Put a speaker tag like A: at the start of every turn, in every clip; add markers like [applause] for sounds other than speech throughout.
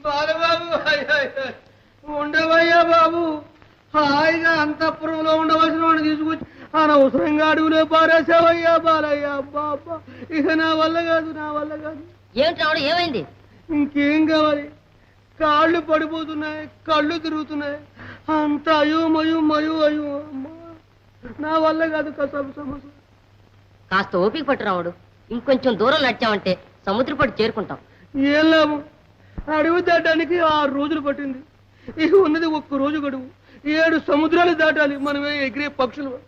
A: బాలబాబు. ఉండవయ్యా బాబు. హాయిగా అంతఃపురంలో ఉండవలసిన వాడిని తీసుకొచ్చి అనవసరంగా అడవిలో పారేసావయ్యా బాలయ్య. బాబా ఇక నా వల్ల కాదు నా వల్ల కాదు.
B: ఏమిటి ఏమైంది?
A: ఇంకేం కావాలి? కాళ్ళు పడిపోతున్నాయి కళ్ళు తిరుగుతున్నాయి. అంత అయ్యో మయు మయు అయ్యో అమ్మా. నా వల్ల కాదు కసపు సమస్య.
B: కాస్త ఓపిక పట్టు రాముడు. ఇంకొంచెం దూరం నడిచామంటే సముద్రపడి చేరుకుంటాం.
A: ఏం లాభం? అడవి దాటానికి ఆరు రోజులు పట్టింది. ఇక ఉన్నది ఒక్క రోజు గడువు. ఏడు సముద్రాలు దాటాలి. మనమే ఎగిరే పక్షులు.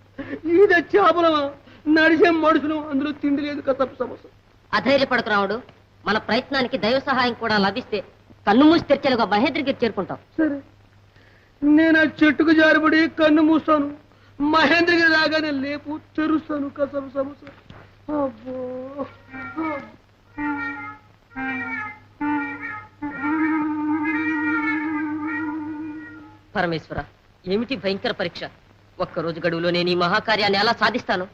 A: ఈద చేపలమా? నడిచే మనుషులు అందులో తిండి లేదు కసపు సమస్య.
B: అధైర్యపడకు రాముడు మన ప్రయత్నానికి దైవ సహాయం కూడా లభిస్తే కన్ను మూసి తెరిచేలుగా మహేంద్రగిరి చేరుకుంటాం.
A: సరే. నేను ఆ చెట్టుకు జారిపడి కన్ను మూస్తాను. మహేంద్రగిరి రాగానే లేపు తెరుస్తాను కసపు సమస్య. అబ్బో.
B: పరమేశ్వర ఏమిటి భయంకర పరీక్ష? ఒక్క రోజు గడువులో నేను ఈ మహాకార్యాన్ని ఎలా సాధిస్తాను?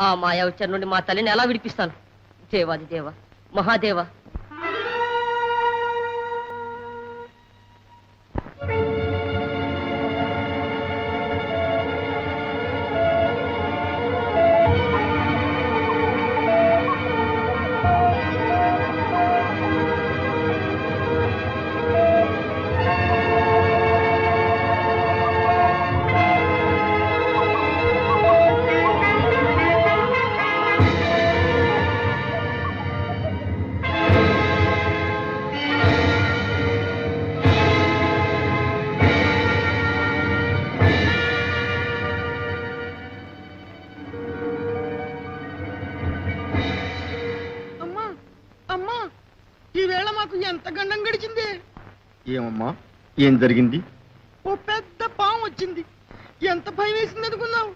B: ఆ మాయా ఉచ్చర నుండి మా తల్లిని ఎలా విడిపిస్తాను? దేవాది దేవ మహాదేవ
C: ఏమమ్మా? ఏం జరిగింది?
A: ఓ పెద్ద పాము వచ్చింది. ఎంత భయం వేసింది అనుకున్నావు?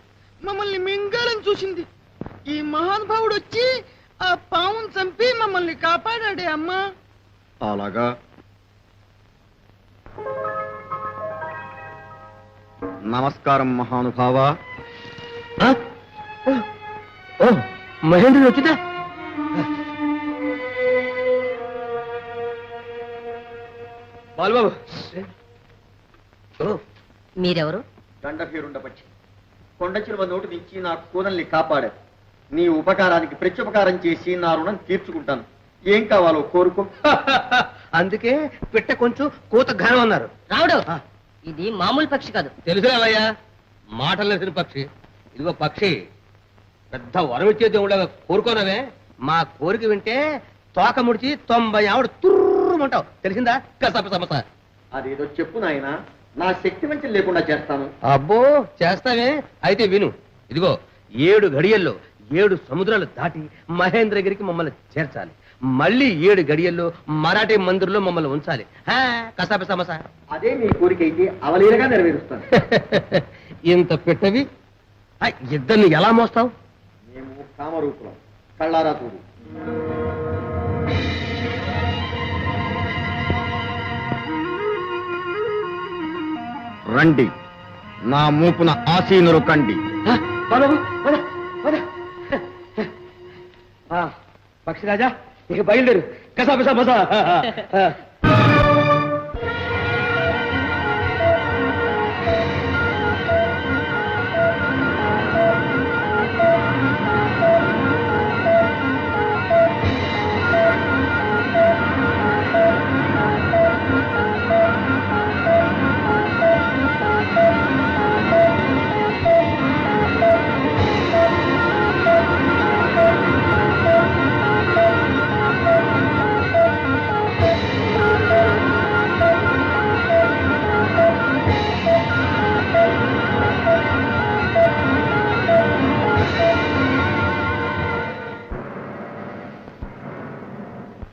A: మమ్మల్ని మింగాలని చూసింది. ఈ మహానుభావుడు వచ్చి ఆ పామును చంపి మమ్మల్ని కాపాడాడే అమ్మా.
C: అలాగా? నమస్కారం మహానుభావ.
A: మహేంద్రుడు వచ్చిందా? బాలబాబు.
B: మీరెవరు?
C: దండభీరుండపచ్చి కొండ చిలువ నోటు నుంచి నా కూనల్ని కాపాడారు. నీ ఉపకారానికి ప్రత్యుపకారం చేసి నా రుణం తీర్చుకుంటాను. ఏం కావాలో కోరుకో. [laughs]
A: అందుకే పిట్ట కొంచెం కూత ఘనం అన్నారు.
B: రాముడు ఇది మామూలు పక్షి కాదు.
A: తెలుసులేవయ్యా మాటలు లేసిన పక్షి. ఇదిగో పక్షి. పెద్ద వరం ఇచ్చే దేవుళ్ళగా కోరుకోనవే. మా కోరిక వింటే తోక ముడిచి తొంభై ఆవిడ తుర్రుమంటావు తెలిసిందా? కసప సమస
C: అదేదో చెప్పు నాయన. నా శక్తి వంచన లేకుండా చేస్తాను.
A: అబ్బో చేస్తావే? అయితే విను. ఇదిగో ఏడు గడియల్లో ఏడు సముద్రాలు దాటి మహేంద్రగిరికి మమ్మల్ని చేర్చాలి. మళ్ళీ ఏడు గడియల్లో మరాఠీ మందిర్లో మమ్మల్ని ఉంచాలి. కసాప సమస
C: అదే మీ కోరిక అయితే అవలీలగా నెరవేరుస్తాను. [laughs]
A: ఇంత పెట్టవి? ఇద్దరిని ఎలా మోస్తావు?
C: మేము కామరూపులం. కళ్ళారా చూడు రండి. నా మూపున ఆసీనులు కండి.
A: పక్షిరాజా ఇక బయలుదేరు. కసా కసాప సమస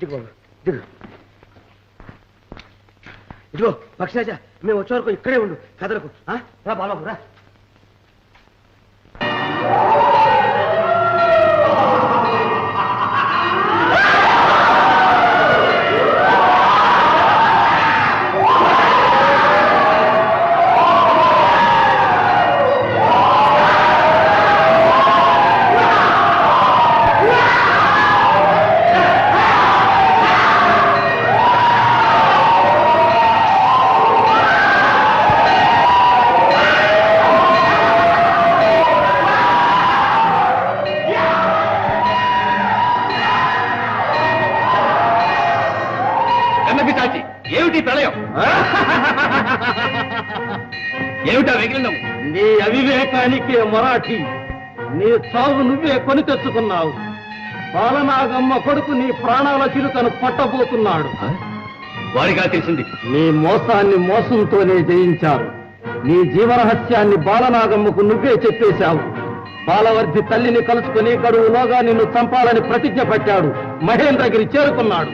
A: దిగు దిగు ఇదిగో పక్షిరాజా మేము వచ్చే వరకు ఇక్కడే ఉండు కదలకు. రా బాబాబు రా.
D: తెచ్చుకున్నావు బాలనాగమ్మ కొడుకు నీ ప్రాణాల చిలుకను పట్టబోతున్నాడు.
E: వారిగా తెలిసింది.
D: నీ మోసాన్ని మోసంతోనే జయించారు నీ జీవరహస్యాన్ని బాలనాగమ్మకు నువ్వే చెప్పేశావు. బాలవర్ధి తల్లిని కలుసుకుని గడువులోగా నిన్ను చంపాలని ప్రతిజ్ఞ పెట్టాడు. మహేంద్రగిరి చేరుకున్నాడు.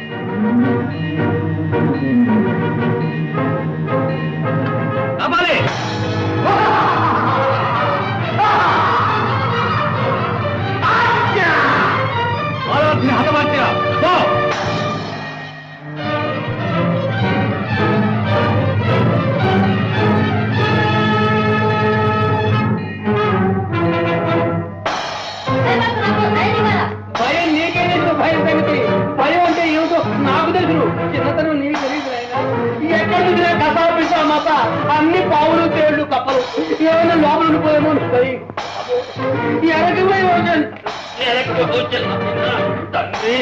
D: తండ్రి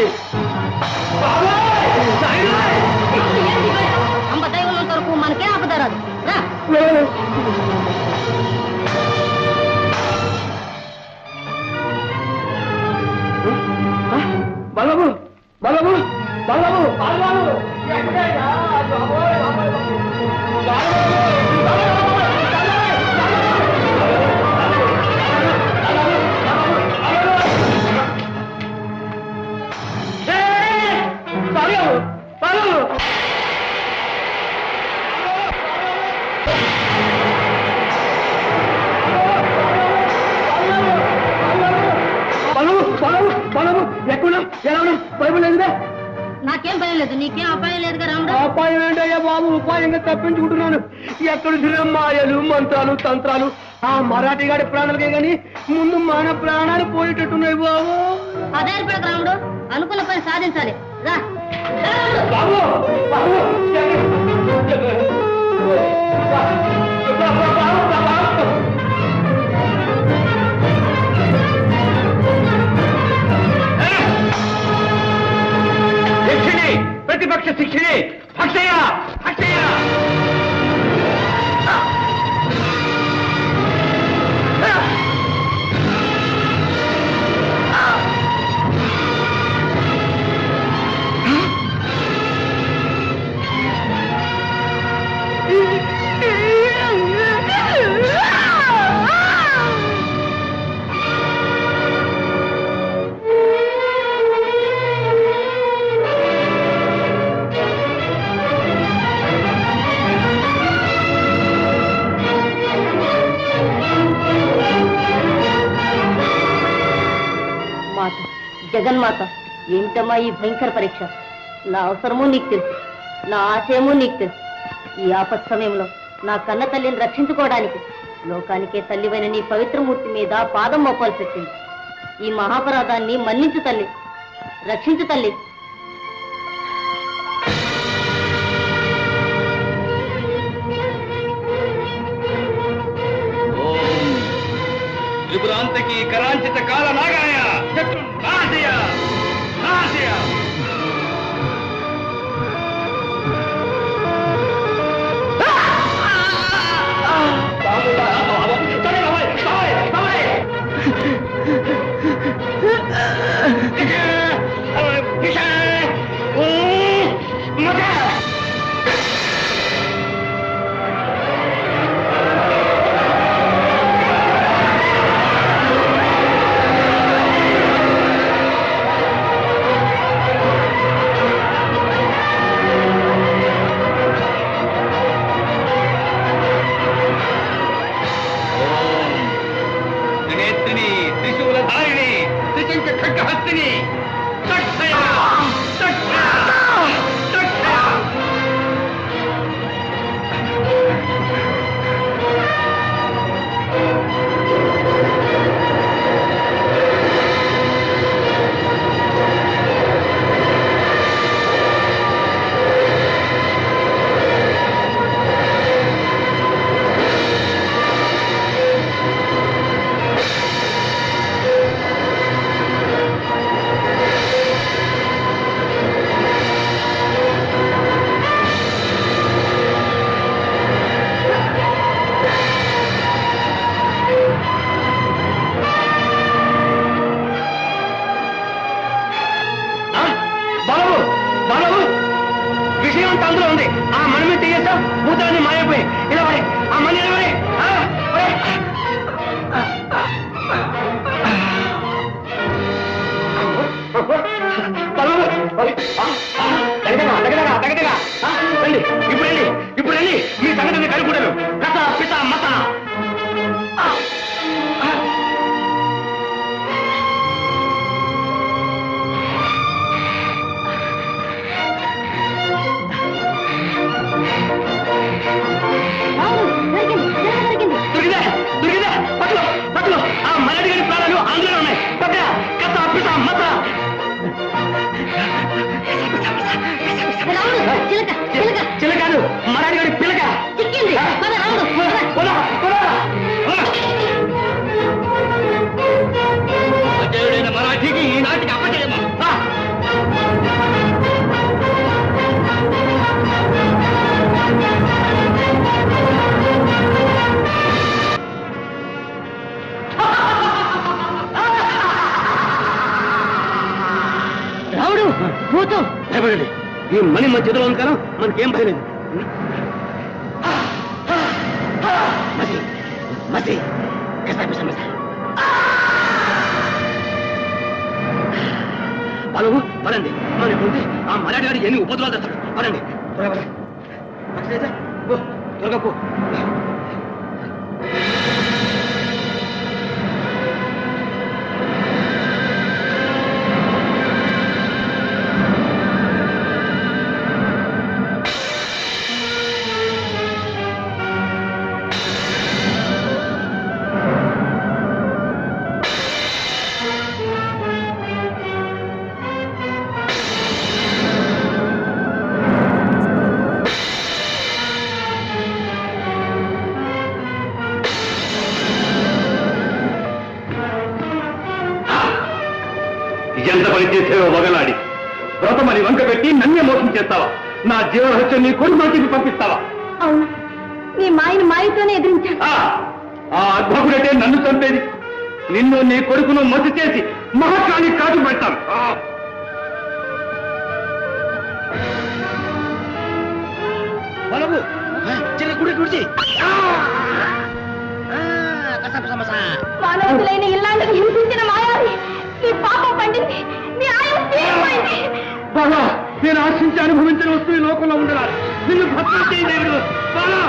D: బైబిల్ లేదుగా?
B: నాకేం భయం లేదు. నీకేం అపాయం లేదుగా రాముడు?
D: ఉపాయం ఏంటయ్యా బాబు? ఉపాయంగా తప్పించుకుంటున్నాను. ఎక్కడ తిరిగిన మాయలు మంత్రాలు తంత్రాలు. ఆ మరాఠీ గాడి ప్రాణాలకే గాని ముందు మన ప్రాణాలు పోయేటట్టున్నాయి బాబు.
B: అదే ఏర్పడక రాముడు. అనుకున్న పని సాధించాలి. రా.
D: బాబు! బాబు!
B: Herkes ikili. ఏమిటమ్మా ఈ భయంకర పరీక్ష. నా అవసరమూ నీకు తెలుసు. నా ఆశయమూ నీకు తెలుసు. ఈ ఆపత్ సమయంలో నా కన్న తల్లిని రక్షించుకోవడానికి లోకానికే తల్లివైన నీ పవిత్రమూర్తి మీద పాదం మోపాల్సి వచ్చింది. ఈ మహాపరాధాన్ని మన్నించు తల్లి. రక్షించు తల్లి.
E: త్రిపురాంతకి కరాంచిత కాల నాగాయ మనీ మన చేతిలో ఉంది కదా మనకేం భయం లేదు. మసి మసి కసాపి సమస్య బాలు పడండి మన ఉంటే ఆ మరాఠీ గారు ఎన్ని ఉపద్రవాలు తెస్తాడు పడండి త్వరగా త్వరగా పో. చేసేవో వగలాడి వ్రతమని వంక పెట్టి నన్నే మోసం చేస్తావా? నా జీవరహస్యం నీ నోటికి పంపిస్తావా?
B: అవును. నీ మాయని మాయతోనే
E: ఆ ఆ అద్భుతుడంటే నన్ను చంపేది. నిన్ను నీ కొడుకును మసి చేసి మహాకాళి కాదు పెడతాను. ఆ. బలము. చిన్న
B: హింసించిన మాయావి. పాపం పండింది.
E: బాబా నేను ఆశించి అనుభవించిన వస్తువు ఈ లోకంలో ఉండరా నిన్ను భక్తి చేయలేడు
B: బాబా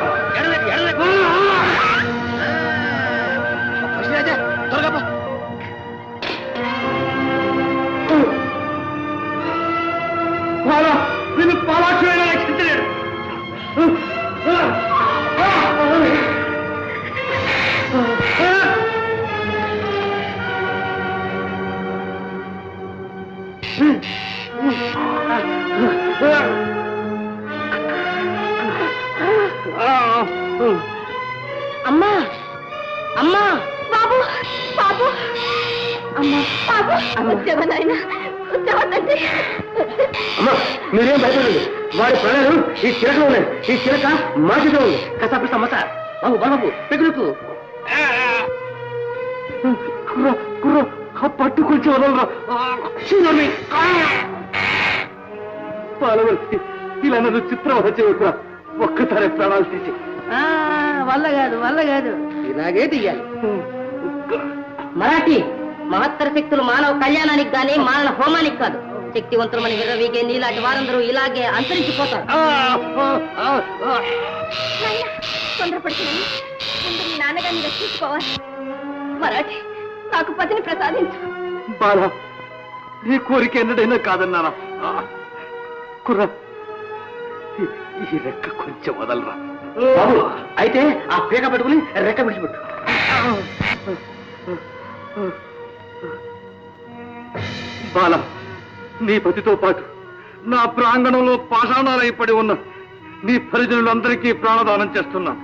E: కసాపి సమస్య బాబు బాబు పెగులుకు కుర్ర కుర్ర వదలరా. పాలవల్సి ఇలా నన్ను చేయకురా ఒక్కసారి ప్రాణాలు తీసి.
B: వల్ల కాదు వల్ల కాదు.
E: ఇలాగే తీయాలి.
B: మరాఠీ మహత్తర శక్తులు మానవ కళ్యాణానికి గాని మానవ హోమానికి కాదు. శక్తివంతులమని విర్రవీగే నీలాంటి వారందరూ ఇలాగే అంతరించిపోతారు. తొందరపడుతున్నాను. ముందు మీ నాన్నగారిని రక్షించుకోవాలి మరాఠీ నాకు పతిని ప్రసాదించు.
E: బాలా నీ కోరిక ఎన్నడైనా కాదన్నానా? ఆ, కుర్ర ఈ- రెక్క కొంచెం వదలరా. బాబు అయితే ఆ పేక పెట్టుకుని రెక్క విడిచిపెట్టు బాల నీ పతితో పాటు నా ప్రాంగణంలో పాషాణాలై పడి ఉన్న నీ పరిజనులందరికీ ప్రాణదానం చేస్తున్నా.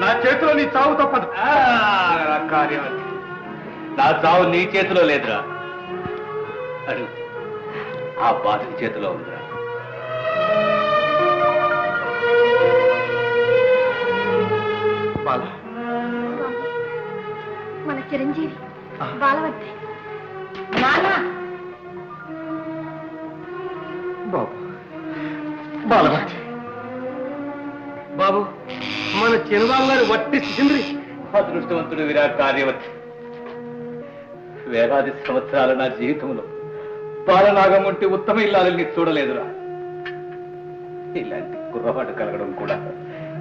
E: నా చేతిలో నీ చావు తప్పదు. కార్యం నా
F: చావు నీ చేతిలో లేదురా. ఆ బాధ చేతిలో ఉందిరా.
G: బాల.
H: మన చిరంజీవి నాన్న
G: బాబు. బాలమతి
I: బాబు మన చిన్నబాబు గారు వట్టి సింద్రి
F: అదృష్టవంతుడు విరాట్ కార్యవతి వేలాది సంవత్సరాల నా జీవితంలో బాలనాగం వంటి ఉత్తమ ఇల్లాలని చూడలేదురా. ఇలాంటి కుర్రవాడు కలగడం కూడా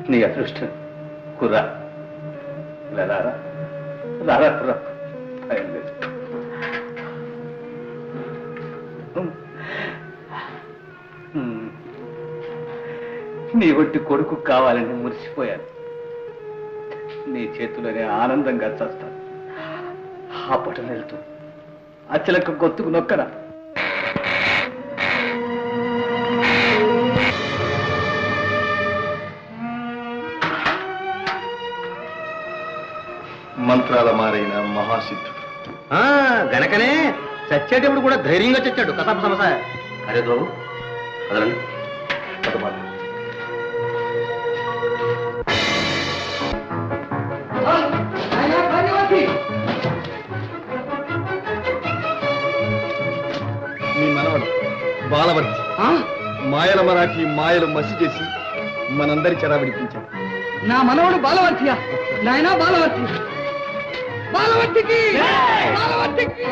F: నీ అదృష్టం. కుర్రా ఇలా రారా? రారా కుర్రా. భయం లేదు. నీ ఒట్టి కొడుకు కావాలని మురిసిపోయాను. నీ చేతిలోనే ఆనందంగా చస్తాను. ఆ పటం వెళ్తూ. అచ్చలకు గొత్తుకు నొక్కరా.
I: చచ్చేటప్పుడు కూడా ధైర్యంగా చచ్చాడు. కథాప సమస్య.
F: అరే బాబు
G: మీ మనవడు బాలవర్తి మాయల మరాఠీ మాయలు మసి చేసి మనందరి చెర విడిపించాడు
I: నా మనవడు బాలవర్తియా నాయనా బాలవర్తి బాలవర్తికి బాలవర్తికి